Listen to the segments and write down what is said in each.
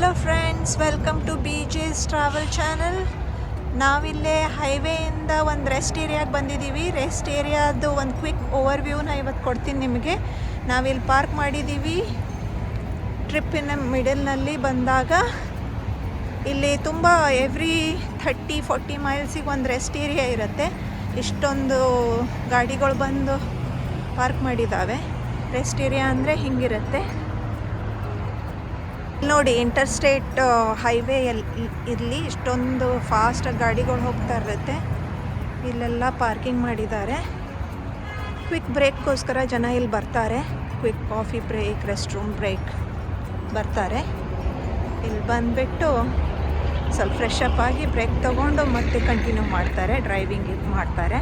Hello friends welcome to B travel channel ನಾವಿಲ್ಲೇ ಹೈವೇಯಿಂದ ಒಂದು rest ಏರಿಯಾಗೆ ಬಂದಿದ್ದೀವಿ ರೆಸ್ಟ್ ಏರಿಯಾದು ಒಂದು ಕ್ವಿಕ್ ಓವರ್ ವ್ಯೂನ ಇವತ್ತು ಕೊಡ್ತೀನಿ ನಿಮಗೆ. ನಾವಿಲ್ಲಿ ಪಾರ್ಕ್ ಮಾಡಿದ್ದೀವಿ ಟ್ರಿಪ್ಪಿನ ಮಿಡಲ್ನಲ್ಲಿ ಬಂದಾಗ ಇಲ್ಲಿ ತುಂಬ ಎವ್ರಿ ಥರ್ಟಿ ಫೋರ್ಟಿ ಮೈಲ್ಸಿಗೆ ಒಂದು ರೆಸ್ಟ್ ಏರಿಯಾ ಇರುತ್ತೆ. ಇಷ್ಟೊಂದು ಗಾಡಿಗಳು ಬಂದು ಪಾರ್ಕ್ ಮಾಡಿದ್ದಾವೆ ರೆಸ್ಟ್ ಏರಿಯಾ ಅಂದರೆ ಹಿಂಗಿರುತ್ತೆ. ನೋಡಿ ಇಂಟರ್ಸ್ಟೇಟ್ ಹೈವೇ ಇಲ್ಲಿ ಇಷ್ಟೊಂದು ಫಾಸ್ಟಾಗಿ ಗಾಡಿಗಳು ಹೋಗ್ತಾ ಇರುತ್ತೆ. ಇಲ್ಲೆಲ್ಲ ಪಾರ್ಕಿಂಗ್ ಮಾಡಿದ್ದಾರೆ. ಕ್ವಿಕ್ ಬ್ರೇಕ್ಗೋಸ್ಕರ ಜನ ಇಲ್ಲಿ ಬರ್ತಾರೆ. Quick coffee break rest room break ಬರ್ತಾರೆ. ಇಲ್ಲಿ ಬಂದುಬಿಟ್ಟು ಸ್ವಲ್ಪ ಫ್ರೆಶ್ ಅಪ್ ಆಗಿ ಬ್ರೇಕ್ ತಗೊಂಡು ಮತ್ತೆ ಕಂಟಿನ್ಯೂ ಮಾಡ್ತಾರೆ. ಡ್ರೈವಿಂಗ್ ಇದು ಮಾಡ್ತಾರೆ.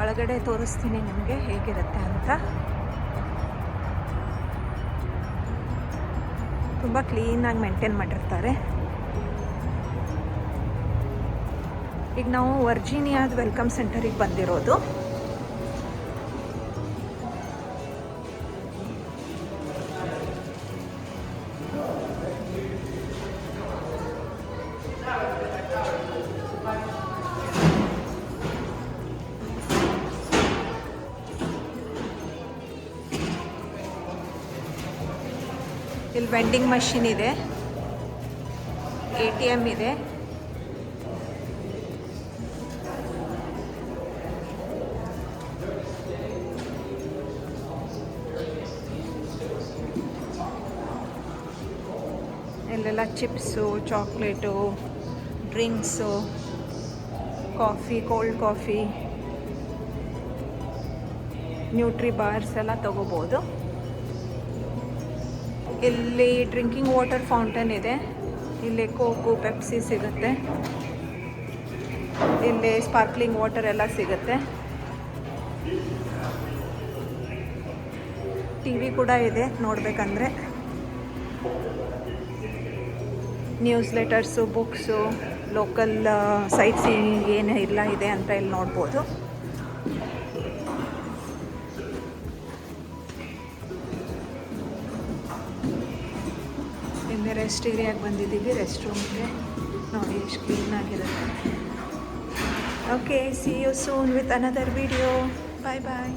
ಒಳಗಡೆ ತೋರಿಸ್ತೀನಿ ನಿಮಗೆ ಹೇಗಿರುತ್ತೆ ಅಂತ. ತುಂಬ ಕ್ಲೀನಾಗಿ ಮೇಂಟೈನ್ ಮಾಡಿರ್ತಾರೆ. ಈಗ ನಾವು ವರ್ಜೀನಿಯಾದ ವೆಲ್ಕಮ್ ಸೆಂಟರಿಗೆ ಬಂದಿರೋದು. ಇಲ್ಲಿ ವೆಂಡಿಂಗ್ ಮಷಿನ್ ಇದೆ. ಎ ಟಿ ಎಂ ಇದೆ. ಇಲ್ಲೆಲ್ಲ chips, chocolate, drinks, coffee, cold coffee nutri bars ಎಲ್ಲ ತಗೋಬೋದು. ಇಲ್ಲಿ ಡ್ರಿಂಕಿಂಗ್ ವಾಟರ್ ಫೌಂಟೇನ್ ಇದೆ. ಇಲ್ಲಿ ಕೋಕು ಪೆಪ್ಸಿ ಸಿಗುತ್ತೆ. ಇಲ್ಲಿ ಸ್ಪಾರ್ಕ್ಲಿಂಗ್ ವಾಟರ್ ಎಲ್ಲ ಸಿಗುತ್ತೆ. ಟಿ ವಿ ಕೂಡ ಇದೆ ನೋಡಬೇಕಂದ್ರೆ. News letters books local sight seeing ಏನು ಇಲ್ಲ ಇದೆ ಅಂತ ಇಲ್ಲಿ ನೋಡ್ಬೋದು. ರೆಸ್ಟ್ ಏರಿಯಾಗೆ ಬಂದಿದ್ದೀವಿ ರೆಸ್ಟ್ ರೂಮ್ಗೆ ನೋಡಿ ಎಷ್ಟು ಕ್ಲೀನಾಗಿರುತ್ತೆ okay see you soon with another video bye bye